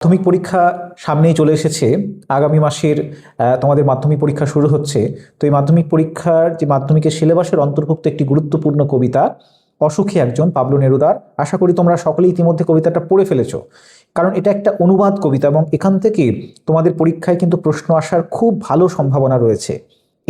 মাধ্যমিক পরীক্ষা সামনেই চলে এসেছে। আগামী মাসের তোমাদের মাধ্যমিক পরীক্ষা শুরু হচ্ছে। তো এই মাধ্যমিক পরীক্ষার যে মাধ্যমিকের সিলেবাসের অন্তর্ভুক্ত একটি গুরুত্বপূর্ণ কবিতা, অসুখী একজন পাবলো নেরুদার। আশা করি তোমরা সকলেই ইতিমধ্যে কবিতাটা পড়ে ফেলেছ। কারণ এটা একটা অনুবাদ কবিতা এবং এখান থেকে তোমাদের পরীক্ষায় কিন্তু প্রশ্ন আসার খুব ভালো সম্ভাবনা রয়েছে।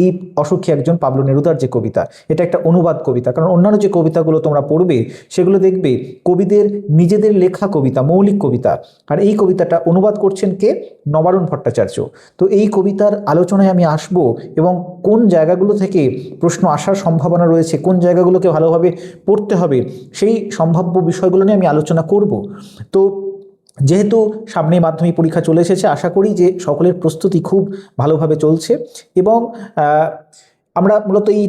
এই অসুখী একজন পাবলো নেরুদার যে কবিতা, এটা একটা অনুবাদ কবিতা। কারণ অন্যান্য যে কবিতাগুলো তোমরা পড়বে, সেগুলো দেখবে কবিদের নিজেদের লেখা কবিতা, মৌলিক কবিতা। আর এই কবিতাটা অনুবাদ করছেন কে? নবারুণ ভট্টাচার্য। তো এই কবিতার আলোচনায় আমি আসব এবং কোন জায়গাগুলো থেকে প্রশ্ন আসার সম্ভাবনা রয়েছে, কোন জায়গাগুলোকে ভালোভাবে পড়তে হবে, সেই সম্ভাব্য বিষয়গুলো নিয়ে আমি আলোচনা করব। তো যেহেতু সামনে মাধ্যমিক পরীক্ষা চলে এসেছে, আশা করি যে সকলের প্রস্তুতি খুব ভালোভাবে চলছে এবং আমরা মূলত এই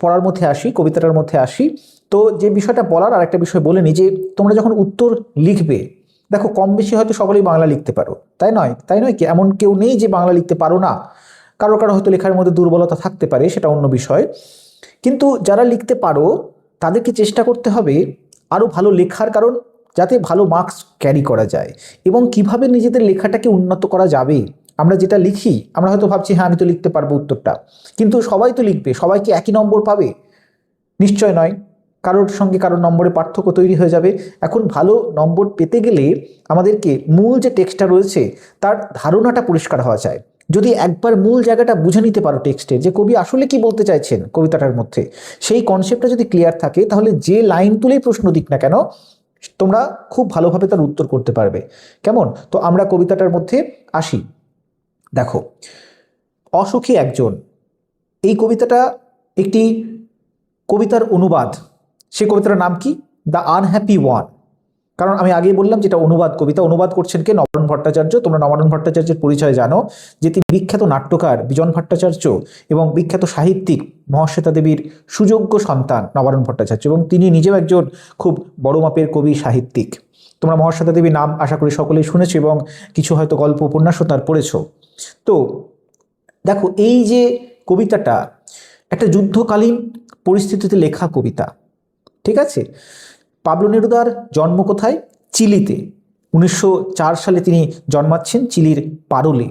পড়ার মধ্যে আসি, কবিতাটার মধ্যে আসি। তো যে বিষয়টা বলার আর একটা বিষয় বলে নিই যে, তোমরা যখন উত্তর লিখবে, দেখো কম বেশি হয়তো সকলেই বাংলা লিখতে পারো, তাই নয়? তাই নয় কি? এমন কেউ নেই যে বাংলা লিখতে পারো না। কারও কারও হয়তো লেখার মধ্যে দুর্বলতা থাকতে পারে, সেটা অন্য বিষয়। কিন্তু যারা লিখতে পারো, তাদেরকে চেষ্টা করতে হবে আরও ভালো লেখার কারণ যাতে ভালো মার্কস ক্যারি করা যায় এবং কীভাবে নিজেদের লেখাটাকে উন্নত করা যাবে। আমরা যেটা লিখি, আমরা হয়তো ভাবছি হ্যাঁ আমি তো লিখতে পারব উত্তরটা। কিন্তু সবাই তো লিখবে সবাই কি একই নম্বর পাবে। নিশ্চয় নয়। কারোর সঙ্গে কারোর নম্বরে পার্থক্য তৈরি হয়ে যাবে। এখন ভালো নম্বর পেতে গেলে আমাদেরকে মূল যে টেক্সটটা রয়েছে, তার ধারণাটা পরিষ্কার হওয়া চাই। যদি একবার মূল জায়গাটা বুঝে নিতে পারো টেক্সটে যে কবি আসলে কি বলতে চাইছেন কবিতাটার মধ্যে, সেই কনসেপ্টটা যদি ক্লিয়ার থাকে, তাহলে যে লাইন তুলেই প্রশ্ন দিক না কেন তোমরা খুব ভালোভাবে তার উত্তর করতে পারবে। কেমন? তো আমরা কবিতাটার মধ্যে আসি। দেখো, অসুখী একজন, এই কবিতাটা একটি কবিতার অনুবাদ। সে কবিতার নাম কি? The unhappy one. কারণ আমি আগেই বললাম যেটা অনুবাদ কবিতা, অনুবাদ করছেন কে? নবারুণ ভট্টাচার্য। তোমরা নবারুণ ভট্টাচার্যের পরিচয় জানো যে তিনি বিখ্যাত নাট্যকার বিজন ভট্টাচার্য এবং বিখ্যাত সাহিত্যিক মহাশ্বেতা দেবীর সুযোগ্য সন্তান নবারুণ ভট্টাচার্য এবং তিনি নিজেও একজন খুব বড় মাপের কবি, সাহিত্যিক। তোমরা মহাশ্বেতা দেবীর নাম আশা করি সকলেই শুনেছো এবং কিছু হয়তো গল্প উপন্যাসও তার পড়েছ। তো দেখো, এই যে কবিতাটা, একটা যুদ্ধকালীন পরিস্থিতিতে লেখা কবিতা, ঠিক আছে? পাবলো নেরুদার জন্ম কোথায়? চিলিতে। উনিশশো চার সালে তিনি জন্মাচ্ছেন চিলির পারোলে।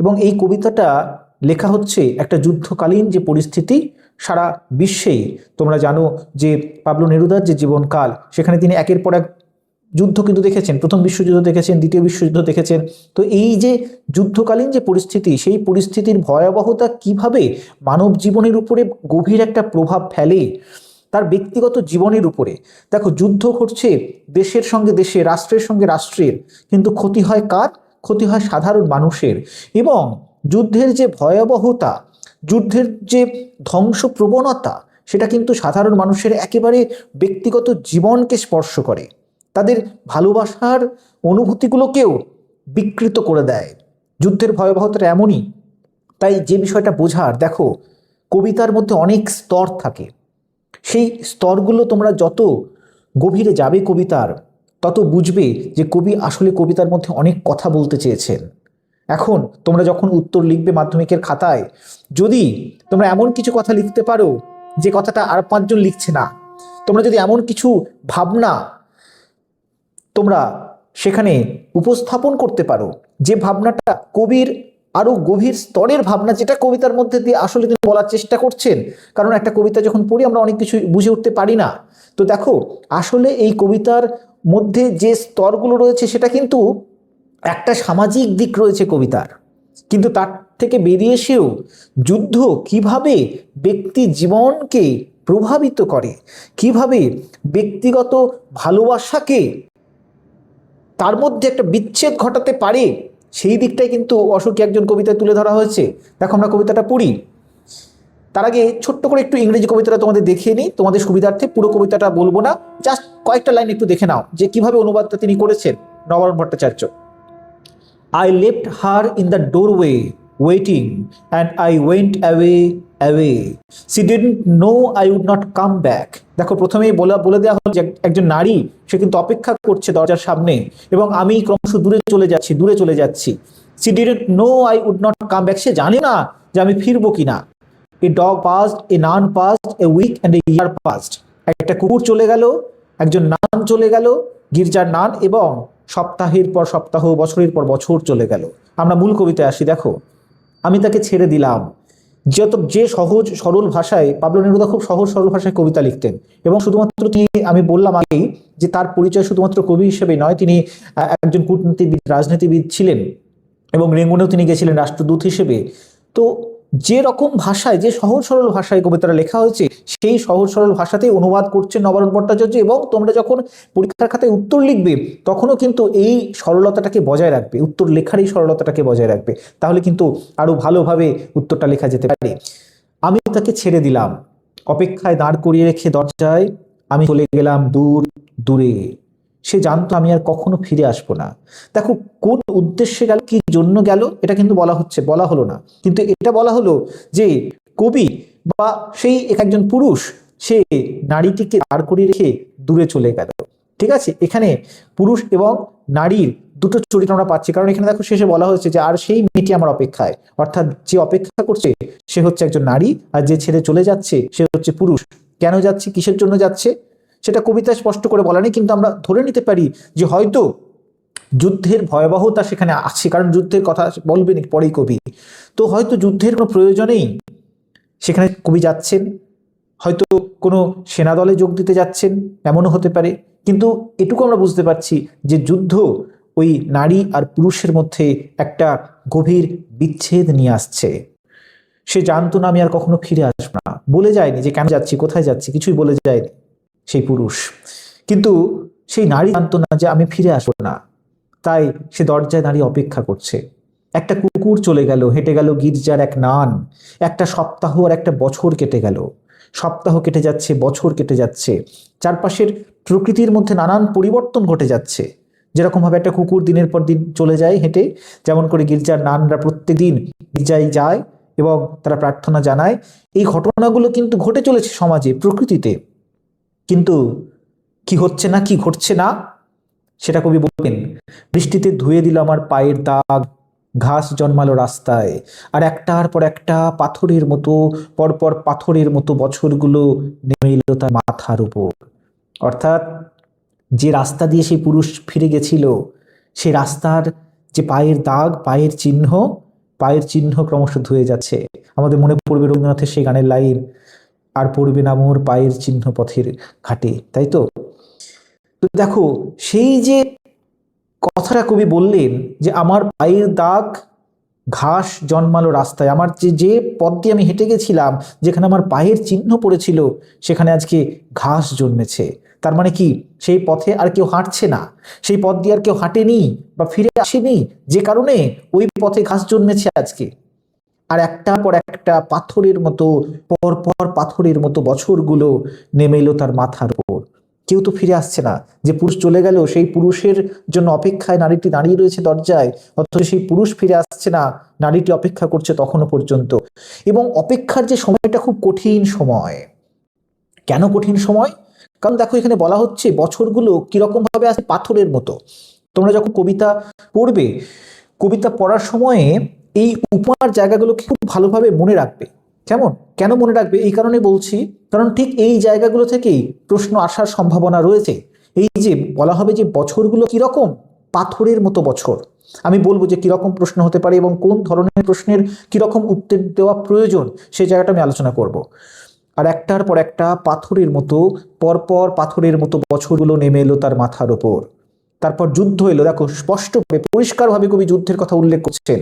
এবং এই কবিতাটা লেখা হচ্ছে একটা যুদ্ধকালীন যে পরিস্থিতি, সারা বিশ্বেই তোমরা জানো যে পাবলো নেরুদার যে জীবনকাল, সেখানে তিনি একের পর এক যুদ্ধ কিন্তু দেখেছেন। প্রথম বিশ্বযুদ্ধ দেখেছেন, দ্বিতীয় বিশ্বযুদ্ধ দেখেছেন। তো এই যে যুদ্ধকালীন যে পরিস্থিতি, সেই পরিস্থিতির ভয়াবহতা কীভাবে মানব জীবনের উপরে গভীর একটা প্রভাব ফেলে তার ব্যক্তিগত জীবনের উপরে। দেখো, যুদ্ধ ঘটছে দেশের সঙ্গে দেশে, রাষ্ট্রের সঙ্গে রাষ্ট্রের। কিন্তু ক্ষতি হয় কার? ক্ষতি হয় সাধারণ মানুষের। এবং যুদ্ধের যে ভয়াবহতা, যুদ্ধের যে ধ্বংস প্রবণতা সেটা কিন্তু সাধারণ মানুষের একেবারে ব্যক্তিগত জীবনকে স্পর্শ করে। তাদের ভালোবাসার অনুভূতিগুলোকেও বিকৃত করে দেয়। যুদ্ধের ভয়াবহতাটা এমনই। তাই যে বিষয়টা বোঝার, দেখো, কবিতার মধ্যে অনেক স্তর থাকে। সেই স্তরগুলো তোমরা যত গভীরে যাবে কবিতার তত বুঝবে যে কবি আসলে কবিতার মধ্যে অনেক কথা বলতে চেয়েছেন। এখন তোমরা যখন উত্তর লিখবে মাধ্যমিকের খাতায়, যদি তোমরা এমন কিছু কথা লিখতে পারো যে কথাটা আর পাঁচজন লিখছে না, তোমরা যদি এমন কিছু ভাবনা তোমরা সেখানে উপস্থাপন করতে পারো, যে ভাবনাটা কবির আরও গভীর স্তরের ভাবনা যেটা কবিতার মধ্যে দিয়ে আসলে তিনি বলার চেষ্টা করছেন। কারণ একটা কবিতা যখন পড়ি আমরা অনেক কিছু বুঝে উঠতে পারি না। তো দেখো, আসলে এই কবিতার মধ্যে যে স্তরগুলো রয়েছে সেটা কিন্তু একটা সামাজিক দিক রয়েছে কবিতার। কিন্তু তার থেকে বেরিয়ে এসেও যুদ্ধ কীভাবে ব্যক্তি জীবনকে প্রভাবিত করে, কীভাবে ব্যক্তিগত ভালোবাসাকে তার মধ্যে একটা বিচ্ছেদ ঘটাতে পারে সেই দিকটাই কিন্তু অশোকী একজন কবিতায় তুলে ধরা হয়েছে। দেখো আমরা কবিতাটা পড়ি। তার আগে ছোট্ট করে একটু ইংরেজি কবিতাটা তোমাদের দেখিয়ে নিই। তোমাদের সুবিধার্থে পুরো কবিতাটা বলব না। জাস্ট কয়েকটা লাইন একটু দেখে নাও, যে কীভাবে অনুবাদটা তিনি করেছেন। Nabarun Bhattacharya. I left her in the doorway waiting and I went away away. She didn't know I would not come back. দেখো, প্রথমেই বলে বলে দেওয়া হলো যে একজন নারী, সে কিন্তু অপেক্ষা করছে দরজার সামনে এবং আমি ক্রমশ দূরে চলে যাচ্ছি, দূরে চলে যাচ্ছি। She didn't know I would not come back সে জানে না যে আমি ফিরবো কিনা। A dog passed a nun passed a week and a year passed একটা কুকুর চলে গেল, একজন নান চলে গেল, গির্জার নান এবং সপ্তাহের পর সপ্তাহ, বছরের পর বছর চলে গেল। আমরা মূল কবিতায় আসি, দেখো, আমি তাকে ছেড়ে দিলাম। যত যে সহজ, সরল ভাষায়, পাবলো নেরুদা খুব সহজ, সরল ভাষায় কবিতা লিখতেন এবং শুধুমাত্র তিনি, আমি বললাম আগেই যে তার পরিচয় শুধুমাত্র কবি হিসেবে নয়, তিনি একজন কূটনীতিবিদ, রাজনীতিবিদ ছিলেন এবং রেঙ্গুনেও তিনি গেছিলেন রাষ্ট্রদূত হিসেবে। তো যে রকম ভাষায়, যে সহজ সরল ভাষায় কবিতাটা লেখা হয়েছে, সেই সহজ সরল ভাষাতেই অনুবাদ করছেন নবরণ ভট্টাচার্য এবং তোমরা যখন পরীক্ষার খাতায় উত্তর লিখবে, তখনও কিন্তু এই সরলতাটাকে বজায় রাখবে, উত্তর লেখার এই সরলতাটাকে বজায় রাখবে। তাহলে কিন্তু আরও ভালোভাবে উত্তরটা লেখা যেতে পারে। আমি তাকে ছেড়ে দিলাম। অপেক্ষায় দাঁড় করিয়ে রেখে দরজায় আমি চলে গেলাম দূর, দূরে। সে জানতো আমি আর কখনো ফিরে আসব না। দেখো, কোন উদ্দেশ্যে গেল, কি জন্য গেল, এটা কিন্তু বলা হচ্ছে, বলা হলো না। কিন্তু এটা বলা হলো যে, কবি বা সেই এক একজন পুরুষ, সে নারীটিকে দাঁড় করিয়ে রেখে দূরে চলে গেল। ঠিক আছে? এখানে পুরুষ এবং নারীর দুটো চরিত্র আমরা পাচ্ছি। কারণ এখানে দেখো, শেষে বলা হয়েছে যে, আর সেই মেয়েটি আমার অপেক্ষায়। অর্থাৎ যে অপেক্ষা করছে, সে হচ্ছে একজন নারী, আর যে ছেড়ে চলে যাচ্ছে, সে হচ্ছে পুরুষ। কেন যাচ্ছে? কিসের জন্য যাচ্ছে? সেটা কবিতা স্পষ্ট করে বলা নেই, কিন্তু আমরা ধরে নিতে পারি যে হয়তো যুদ্ধের ভয়াবহতা সেখানে আছে, কারণ যুদ্ধের কথা বলবেন পরেই কবি। তো হয়তো যুদ্ধের কোনো প্রয়োজনেই সেখানে কবি যাচ্ছেন, হয়তো কোনো সেনাদলে যোগ দিতে যাচ্ছেন, এমনও হতে পারে, কিন্তু এটুকু আমরা বুঝতে পারছি যে যুদ্ধ ওই নারী আর পুরুষের মধ্যে একটা গভীর বিচ্ছেদ নিয়ে আসছে। সে জানতো না আমি আর কখনো ফিরে আসব না। বলে যায়নি যে কেন যাচ্ছি, কোথায় যাচ্ছি, কিছুই বলে যায়নি। সেই পুরুষ। কিন্তু সেই নারী জানতো না যে আমি ফিরে আসব না। তাই সে দরজায় দাঁড়িয়ে অপেক্ষা করছে। একটা কুকুর চলে গেল, হেঁটে গেল গির্জার এক নান। একটা সপ্তাহ আর একটা বছর কেটে গেল। সপ্তাহ কেটে যাচ্ছে, বছর কেটে যাচ্ছে। চারপাশের প্রকৃতির মধ্যে নানান পরিবর্তন ঘটে যাচ্ছে। যেরকমভাবে একটা কুকুর দিনের পর দিন চলে যায় হেঁটে, যেমন করে গির্জার নানরা প্রত্যেকদিন গির্জায় যায় এবং তারা প্রার্থনা জানায়। এই ঘটনাগুলো কিন্তু ঘটে চলেছে সমাজে, প্রকৃতিতে। কিন্তু কি হচ্ছে না, কি ঘটছে না, সেটা কবি বলবেন। বৃষ্টিতে ধুয়ে দিল আমার পায়ের দাগ, ঘাস জন্মালো রাস্তায়, আর একটার পর একটা পাথরের মতো, পরপর পাথরের মতো বছরগুলো নেমে এলো তার মাথার উপর। অর্থাৎ যে রাস্তা দিয়ে সেই পুরুষ ফিরে গেছিল সে রাস্তার যে পায়ের দাগ, পায়ের চিহ্ন পায়ের চিহ্ন ক্রমশ ধুয়ে যাচ্ছে। আমাদের মনে পড়বে রবীন্দ্রনাথের সেই গানের লাইন আর পড়বে না মোর পায়ের চিহ্ন পথের ঘাটে, তাই তো? তো দেখো, সেই যে কথাটা কবি বললেন যে আমার পায়ের দাগ ঘাস জন্মালো রাস্তায়, আমার যে যে পথ দিয়ে আমি হেঁটে গেছিলাম, যেখানে আমার পায়ের চিহ্ন পড়েছিল, সেখানে আজকে ঘাস জন্মেছে। তার মানে কি? সেই পথে আর কেউ হাঁটছে না। সেই পথ দিয়ে আর কেউ হাঁটেনি বা ফিরে আসেনি, যে কারণে ওই পথে ঘাস জন্মেছে আজকে। আর একটা পর একটা পাথরের মতো, পর পর পাথরের মতো বছরগুলো নেমে এলো তার মাথার উপর। কেউ তো ফিরে আসছে না। যে পুরুষ চলে গেল, সেই পুরুষের জন্য অপেক্ষায় নারীটি দাঁড়িয়ে রয়েছে দরজায়, অথচ সেই পুরুষ ফিরে আসছে না। নারীটি অপেক্ষা করছে তখনও পর্যন্ত। এবং অপেক্ষার যে সময়টা খুব কঠিন সময়। কেন কঠিন সময়? কারণ দেখো, এখানে বলা হচ্ছে বছরগুলো কীরকম ভাবে আছে পাথরের মতো। তোমরা যখন কবিতা পড়বে, কবিতা পড়ার সময়ে এই উপমার জায়গাগুলোকে খুব ভালোভাবে মনে রাখবে। কেমন? কেন মনে রাখবে? এই কারণে বলছি, কারণ ঠিক এই জায়গাগুলো থেকেই প্রশ্ন আসার সম্ভাবনা রয়েছে। এই যে বলা হবে যে বছরগুলো কীরকম? পাথরের মতো বছর। আমি বলব যে কীরকম প্রশ্ন হতে পারে এবং কোন ধরনের প্রশ্নের কীরকম উত্তর দেওয়া প্রয়োজন সেই জায়গাটা আমি আলোচনা করব। আর একটার পর একটা পাথরের মতো, পরপর পাথরের মতো বছরগুলো নেমে এলো তার মাথার ওপর। তারপর যুদ্ধ এলো। দেখো, স্পষ্টভাবে, পরিষ্কারভাবে কবি যুদ্ধের কথা উল্লেখ করছেন।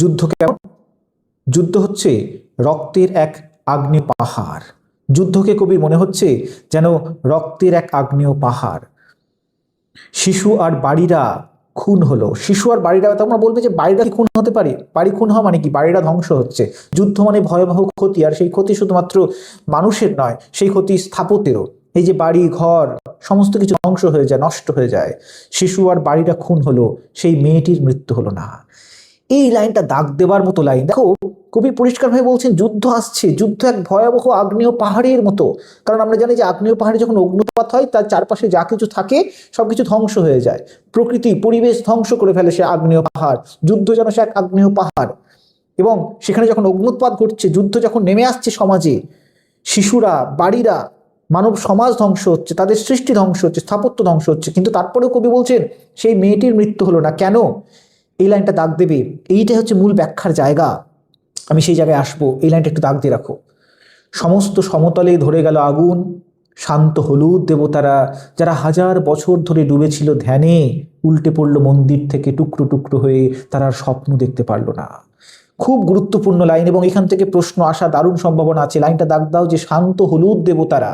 যুদ্ধ কেমন? যুদ্ধ হচ্ছে রক্তের এক আগ্নেয় পাহাড়। যুদ্ধকে কবির মনে হচ্ছে যেন রক্তের এক আগ্নেয় পাহাড়। শিশু আর বাড়িরা খুন হলো। শিশু আর বাড়িরা তোমরা বলবে যে বাড়িরা কি খুন হতে পারে? বাড়ি খুন হওয়া মানে কি? বাড়িরা ধ্বংস হচ্ছে। যুদ্ধ মানে ভয়াবহ ক্ষতি, আর সেই ক্ষতি শুধুমাত্র মানুষের নয়, সেই ক্ষতি স্থাপত্যেরও। এই যে বাড়ি, ঘর, সমস্ত কিছু ধ্বংস হয়ে যায়, নষ্ট হয়ে যায়। শিশু আর বাড়িরা খুন হলো, সেই মেয়েটির মৃত্যু হলো না। এই লাইনটা দাগ দেবার মতো লাইন। দেখো, কবি পরিষ্কারভাবে বলছেন, যুদ্ধ আসছে, যুদ্ধ এক ভয়াবহ আগ্নেয় পাহাড়ের মতো। কারণ আমরা জানি যে আগ্নেয় পাহাড়ে যখন অগ্নুৎপাত হয়, তার চারপাশে যা কিছু থাকে সব কিছু ধ্বংস হয়ে যায়। প্রকৃতি, পরিবেশ ধ্বংস করে ফেলে সে আগ্নেয় পাহাড়। যুদ্ধ যেন সে এক আগ্নেয় পাহাড়। এবং সেখানে যখন অগ্নুৎপাত ঘটছে, যুদ্ধ যখন নেমে আসছে সমাজে, শিশুরা, বাড়িরা, মানব সমাজ ধ্বংস হচ্ছে, তাদের সৃষ্টি ধ্বংস হচ্ছে, স্থাপত্য ধ্বংস হচ্ছে। কিন্তু তারপরেও কবি বলছেন, সেই মেয়েটির মৃত্যু হলো না। কেন? এই লাইনটা দাগ দেবে। এইটাই হচ্ছে মূল ব্যাখ্যার জায়গা। আমি সেই জায়গায় আসব। এই লাইনটা একটু দাগ দিয়ে রাখো। সমস্ত সমতলে ধরে গেল আগুন, শান্ত হলুদ দেবতারা যারা হাজার বছর ধরে ডুবেছিল ধ্যানে, উল্টে পড়ল মন্দির থেকে টুকরো টুকরো হয়ে তারা স্বপ্ন দেখতে পারল না। খুব গুরুত্বপূর্ণ লাইন এবং এখান থেকে প্রশ্ন আসা দারুণ সম্ভাবনা আছে। লাইনটা দাগ দাও যে শান্ত হলুদ দেবতারা।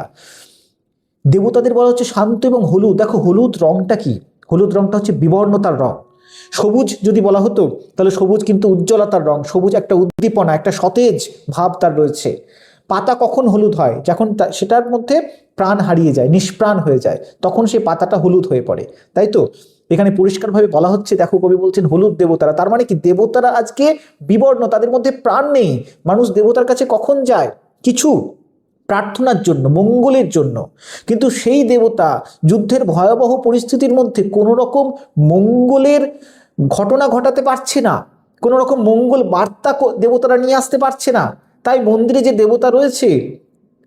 দেবতাদের বলা হচ্ছে শান্ত এবং হলুদ। দেখো, হলুদ রংটা কি? হলুদ রংটা হচ্ছে বিবর্ণতার রং। সবুজ যদি বলা হতো, তাহলে সবুজ কিন্তু উজ্জ্বলতার রং, সবুজ একটা উদ্দীপনা, একটা সতেজ ভাব তার রয়েছে। পাতা কখন হলুদ হয়? যখন সেটার মধ্যে প্রাণ হারিয়ে যায়, নিষ্প্রাণ হয়ে যায়, তখন সেই পাতাটা হলুদ হয়ে পড়ে। তাই তো? এখানে পরিষ্কারভাবে বলা হচ্ছে, দেখো কবি বলছেন হলুদ দেবতারা, তার মানে কি দেবতারা আজকে বিবর্ণ, তাদের মধ্যে প্রাণ নেই। মানুষ দেবতার কাছে কখন যায়? কিছু। প্রার্থনার জন্য, মঙ্গলের জন্য। কিন্তু সেই দেবতা যুদ্ধের ভয়াবহ পরিস্থিতির মধ্যে কোনো রকম মঙ্গলের ঘটনা ঘটাতে পারছে না। কোনো রকম মঙ্গল বার্তা দেবতারা নিয়ে আসতে পারছে না। তাই মন্দিরে যে দেবতা রয়েছে,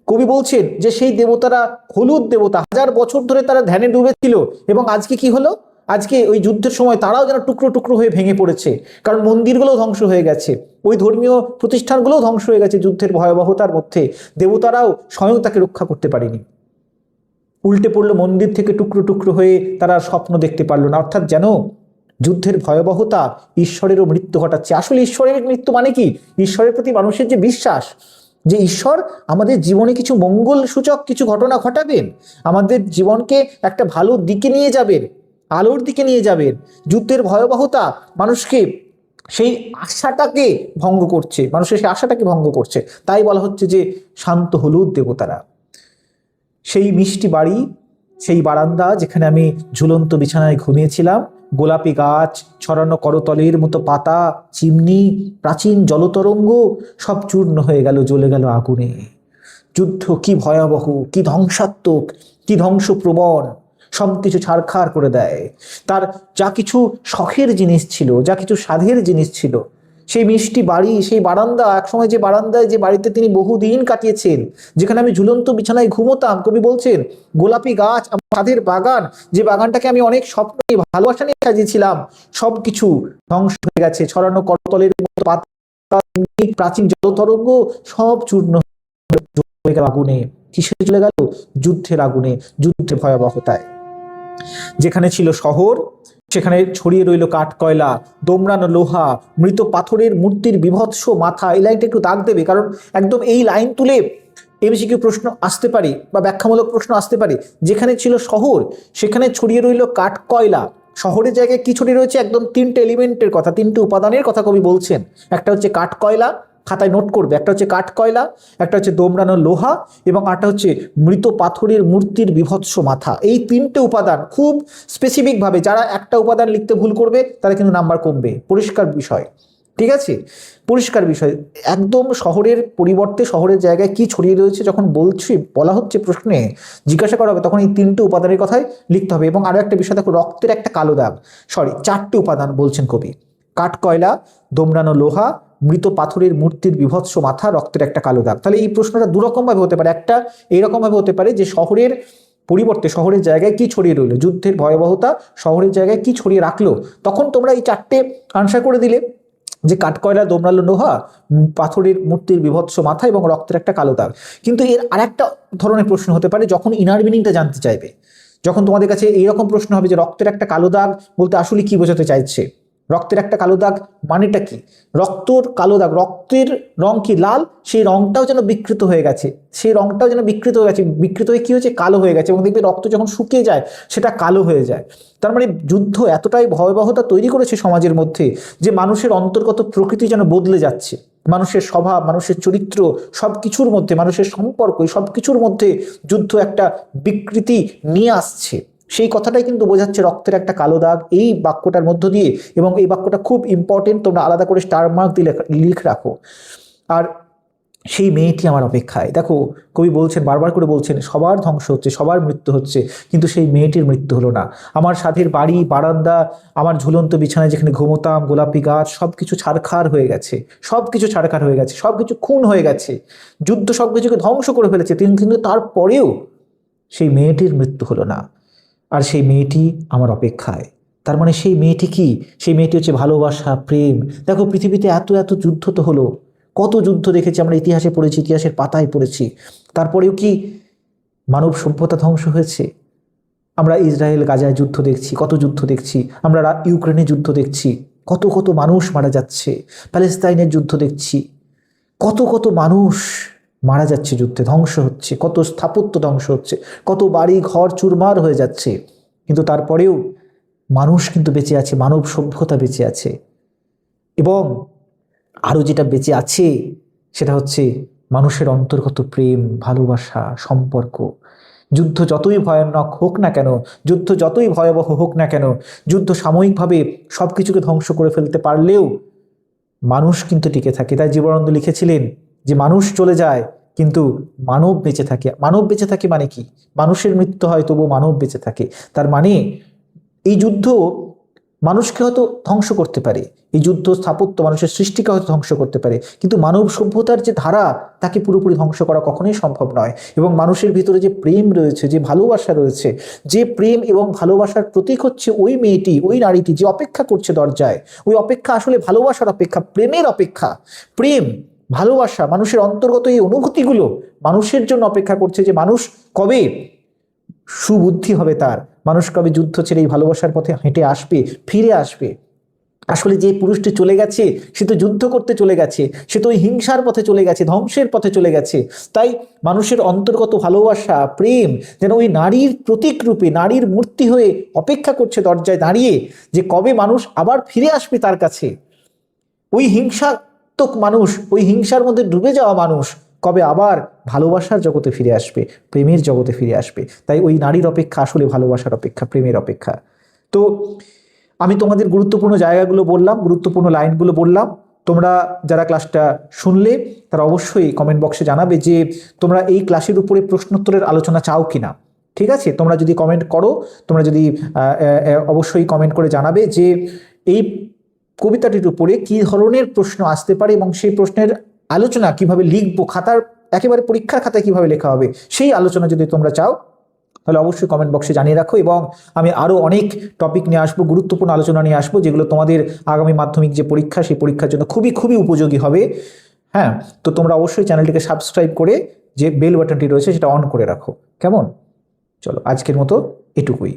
কবি বলছেন যে সেই দেবতারা হলুদ দেবতা, হাজার বছর ধরে তারা ধ্যানে ডুবেছিল। এবং আজকে কি হলো? আজকে ওই যুদ্ধের সময় তারাও যেন টুকরো টুকরো হয়ে ভেঙে পড়েছে। কারণ মন্দিরগুলো ধ্বংস হয়ে গেছে। ওই ধর্মীয় প্রতিষ্ঠানগুলোও ধ্বংস হয়ে গেছে যুদ্ধের ভয়াবহতার মধ্যে। দেবতারাও স্বয়ং তাকে রক্ষা করতে পারেনি। উল্টে পড়ল মন্দির থেকে টুকরো টুকরো হয়ে তারা স্বপ্ন দেখতে পারল না। অর্থাৎ যেন যুদ্ধের ভয়াবহতা ঈশ্বরেরও মৃত্যু ঘটাচ্ছে। আসলে ঈশ্বরের মৃত্যু মানে কি? ঈশ্বরের প্রতি মানুষের যে বিশ্বাস, যে ঈশ্বর আমাদের জীবনে কিছু মঙ্গল সূচক কিছু ঘটনা ঘটাবেন, আমাদের জীবনকে একটা ভালো দিকে নিয়ে যাবেন আলোর দিকে নিয়ে যাবেন। যুদ্ধের ভয়াবহতা মানুষকে সেই আশাটাকে ভঙ্গ করছে। মানুষের সেই আশাটাকে ভঙ্গ করছে। তাই বলা হচ্ছে যে, শান্ত হলুদ দেবতারা। সেই মিষ্টি বাড়ি, সেই বারান্দা যেখানে আমি ঝুলন্ত বিছানায় ঘুমিয়েছিলাম, গোলাপি গাছ, ছড়ানো করতলের মতো পাতা, চিমনি, প্রাচীন জলতরঙ্গ, সব চূর্ণ হয়ে গেল, জ্বলে গেল আগুনে। যুদ্ধ কি ভয়াবহ, কি ধ্বংসাত্মক, কি ধ্বংসপ্রবণ। সব কিছু ছাড়খাড় করে দেয়। তার যা কিছু শখের জিনিস ছিল, যা কিছু সাধের জিনিস ছিল, সেই মিষ্টি বাড়ি, সেই বারান্দা, একসময় যে বারান্দায় যে বাড়িতে তিনি বহুদিন কাটিয়েছেন, যেখানে আমি ঝুলন্ত বিছানায় ঘুমোতাম, কবি বলছেন, গোলাপি গাছ, আমার বাগান, যে বাগানটাকে আমি অনেক স্বপ্ন নিয়ে ভালোবাসা নিয়ে সাজিয়েছিলাম সব কিছু ধ্বংস হয়ে গেছে, ছড়ানো করতলের মতো প্রাচীন জলতরঙ্গ, সব চূর্ণ আগুনে। কিসে চলে গেল? যুদ্ধের আগুনে, যুদ্ধের ভয়াবহতায়। যেখানে ছিল শহর, সেখানে ছড়িয়ে রইল কাঠ কয়লা দোমড়ানো লোহা, মৃত পাথরের মূর্তির বিভৎস মাথা। এই লাইনটা একটু দাগ দেবে, কারণ একদম এই লাইন তুলে এমসিকিউ প্রশ্ন আসতে পারে বা ব্যাখ্যামূলক প্রশ্ন আসতে পারে। যেখানে ছিল শহর, সেখানে ছড়িয়ে রইল কাঠ কয়লা শহরের জায়গায় কি ছড়িয়ে রয়েছে? একদম তিনটে এলিমেন্টের কথা, তিনটে উপাদানের কথা কবি বলছেন। একটা হচ্ছে কাঠ কয়লা খাতায় নোট করবে। একটা হচ্ছে কাঠ কয়লা একটা হচ্ছে দোমড়ানো লোহা এবং আরটা হচ্ছে মৃত পাথরের মূর্তির বিভৎস মাথা। এই তিনটে উপাদান খুব স্পেসিফিকভাবে যারা একটা উপাদান লিখতে ভুল করবে তারা কিন্তু নাম্বার কমবে। পরিষ্কার বিষয়। ঠিক আছে? পরিষ্কার বিষয়। একদম শহরের পরিবর্তে শহরের জায়গায় কি ছড়িয়ে রয়েছে যখন বলছি, বলা হচ্ছে প্রশ্নে, জিজ্ঞাসা করা হবে, তখন এই তিনটে উপাদানের কথাই লিখতে হবে এবং আরও একটা বিষয়, দেখো, রক্তের একটা কালো দাগ। সরি চারটে উপাদান বলছেন কবি। কাঠ কয়লা দোমড়ানো লোহা মৃত পাথরের মূর্তির বিভৎস মাথা রক্তের একটা কালো দাগ। তাহলে এই প্রশ্নটা দুরকমভাবে হতে পারে। একটা এইরকমভাবে হতে পারে যে শহরের পরিবর্তে শহরের জায়গায় কি ছড়িয়ে রইল? যুদ্ধের ভয়াবহতা শহরের জায়গায় কি ছড়িয়ে রাখল? তখন তোমরা এই চারটে আনসার করে দিলে যে কাঠকয়লা, দোমড়ালো লোহা, পাথরের মূর্তির বিভৎস মাথা এবং রক্তের একটা কালো দাগ। কিন্তু এর আরেকটা ধরনের প্রশ্ন হতে পারে যখন ইনার মিনিংটা জানতে চাইবে। যখন তোমাদের কাছে এইরকম প্রশ্ন হবে যে রক্তের একটা কালো দাগ বলতে আসলে কি বোঝাতে চাইছে? রক্তের একটা কালো দাগ মানেটা কি? রক্তর কালো দাগ, রক্তের রং কি লাল? সেই রংটাও যেন বিকৃত হয়ে গেছে। সেই রংটাও যেন বিকৃত হয়ে গেছে। বিকৃত হয়ে কি হয়েছে? কালো হয়ে গেছে এবং দেখবে রক্ত যখন শুকিয়ে যায়, সেটা কালো হয়ে যায়। তার মানে যুদ্ধ এতটাই ভয়াবহতা তৈরি করেছে সমাজের মধ্যে যে মানুষের অন্তর্গত প্রকৃতি যেন বদলে যাচ্ছে। মানুষের স্বভাব, মানুষের চরিত্র সব কিছুর মধ্যে, মানুষের সম্পর্ক সব কিছুর মধ্যে যুদ্ধ একটা বিকৃতি নিয়ে আসছে। সেই কথাটাই কিন্তু বোঝাচ্ছে রক্তের একটা কালো দাগ। এই বাক্যটার মধ্য দিয়ে এবং এই বাক্যটা খুব ইম্পর্টেন্ট তোমরা আলাদা করে স্টার মার্ক দিয়ে লিখ রাখো। আর সেই মেয়েটি আমার অপেক্ষায়। দেখো, কবি বলছেন, বারবার করে বলছেন, সবার ধ্বংস হচ্ছে, সবার মৃত্যু হচ্ছে, কিন্তু সেই মেয়েটির মৃত্যু হলো না। আমার সাধের বাড়ি, বারান্দা, আমার ঝুলন্ত বিছানায় যেখানে ঘুমোতাম, গোলাপি গাছ সব কিছু ছাড়খাড় হয়ে গেছে। সব কিছু ছাড়খাড় হয়ে গেছে সব কিছু খুন হয়ে গেছে। যুদ্ধ সব কিছুকে ধ্বংস করে ফেলেছে, তিনি, কিন্তু তারপরেও সেই মেয়েটির মৃত্যু হলো না। আর সেই মেয়েটি আমার অপেক্ষায়। তার মানে সেই মেয়েটি কি? সেই মেয়েটি হচ্ছে ভালোবাসা, প্রেম। দেখো, পৃথিবীতে এত এত যুদ্ধ তো হলো। কত যুদ্ধ দেখেছি আমরা, ইতিহাসে পড়েছি, ইতিহাসের পাতায় পড়েছি। তারপরেও কি মানব সভ্যতা ধ্বংস হয়েছে? আমরা ইসরায়েল, গাজায় যুদ্ধ দেখছি, কত যুদ্ধ দেখছি। আমরা ইউক্রেনে যুদ্ধ দেখছি। কত কত মানুষ মারা যাচ্ছে। প্যালেস্তাইনের যুদ্ধ দেখছি। কত কত মানুষ মারা যাচ্ছে যুদ্ধে, ধ্বংস হচ্ছে, কত স্থাপত্য ধ্বংস হচ্ছে, কত বাড়ি, ঘর চুরমার হয়ে যাচ্ছে। কিন্তু তারপরেও মানুষ কিন্তু বেঁচে আছে, মানব সভ্যতা বেঁচে আছে। এবং আরও যেটা বেঁচে আছে, সেটা হচ্ছে মানুষের অন্তর্গত প্রেম, ভালোবাসা, সম্পর্ক। যুদ্ধ যতই ভয়ানক হোক না কেন, যুদ্ধ যতই ভয়াবহ হোক না কেন, যুদ্ধ সাময়িকভাবে সব কিছুকে ধ্বংস করে ফেলতে পারলেও মানুষ কিন্তু টিকে থাকে। তাই জীবনানন্দ লিখেছিলেন যে মানুষ চলে যায়, কিন্তু মানব বেঁচে থাকে। মানব বেঁচে থাকে মানে কি? মানুষের মৃত্যু হয় তবু মানব বেঁচে থাকে। তার মানে এই যুদ্ধ মানুষকে হয়তো ধ্বংস করতে পারে। এই যুদ্ধ স্থাপত্য মানুষের সৃষ্টিকে হয়তো ধ্বংস করতে পারে। কিন্তু মানব সভ্যতার যে ধারা, তাকে পুরোপুরি ধ্বংস করা কখনোই সম্ভব নয়। এবং মানুষের ভিতরে যে প্রেম রয়েছে, যে ভালোবাসা রয়েছে, যে প্রেম এবং ভালোবাসার প্রতীক হচ্ছে ওই মেয়েটি, ওই নারীটি যে অপেক্ষা করছে দরজায়। ওই অপেক্ষা আসলে ভালোবাসার অপেক্ষা, প্রেমের অপেক্ষা। প্রেম ভালোবাসা, মানুষের অন্তর্গত এই অনুভূতিগুলো মানুষের জন্য অপেক্ষা করছে যে মানুষ কবে সুবুদ্ধি হবে তার। মানুষ কবে যুদ্ধ ছেড়ে এই ভালোবাসার পথে হেঁটে আসবে, ফিরে আসবে। আসলে যে পুরুষটি চলে গেছে, সে তো যুদ্ধ করতে চলে গেছে, সে তো ওই হিংসার পথে চলে গেছে, ধ্বংসের পথে চলে গেছে। তাই মানুষের অন্তর্গত ভালোবাসা, প্রেম যেন ওই নারীর প্রতীক রূপে, নারীর মূর্তি হয়ে অপেক্ষা করছে দরজায় দাঁড়িয়ে যে কবে মানুষ আবার ফিরে আসবে তার কাছে। ওই হিংসাত্মক মানুষ ওই হিংসার মধ্যে ডুবে যাওয়া মানুষ কবে আবার ভালোবাসার জগতে ফিরে আসবে, প্রেমের জগতে ফিরে আসবে। তাই ওই নারীর অপেক্ষা আসলে ভালোবাসার অপেক্ষা, প্রেমের অপেক্ষা। তো আমি তোমাদের গুরুত্বপূর্ণ জায়গাগুলো বললাম, গুরুত্বপূর্ণ লাইনগুলো বললাম। তোমরা যারা ক্লাসটা শুনলে, তারা অবশ্যই কমেন্ট বক্সে জানাবে যে তোমরা এই ক্লাসের উপরে প্রশ্নোত্তরের আলোচনা চাও কিনা। ঠিক আছে? তোমরা যদি কমেন্ট করো, তোমরা যদি অবশ্যই কমেন্ট করে জানাবে যে এই কবিতাটির উপরে কি ধরনের প্রশ্ন আসতে পারে এবং সেই প্রশ্নের আলোচনা কীভাবে লিখব, খাতার একেবারে পরীক্ষার খাতায় কীভাবে লেখা হবে, সেই আলোচনা যদি তোমরা চাও, তাহলে অবশ্যই কমেন্ট বক্সে জানিয়ে রাখো এবং আমি আরও অনেক টপিক নিয়ে আসব, গুরুত্বপূর্ণ আলোচনা নিয়ে আসব, যেগুলো তোমাদের আগামী মাধ্যমিক যে পরীক্ষা, সেই পরীক্ষার জন্য খুবই খুবই উপযোগী হবে। হ্যাঁ তো তোমরা অবশ্যই চ্যানেলটিকে সাবস্ক্রাইব করে যে বেল বাটনটি রয়েছে, সেটা অন করে রাখো। কেমন? চলো, আজকের মতো এটুকুই।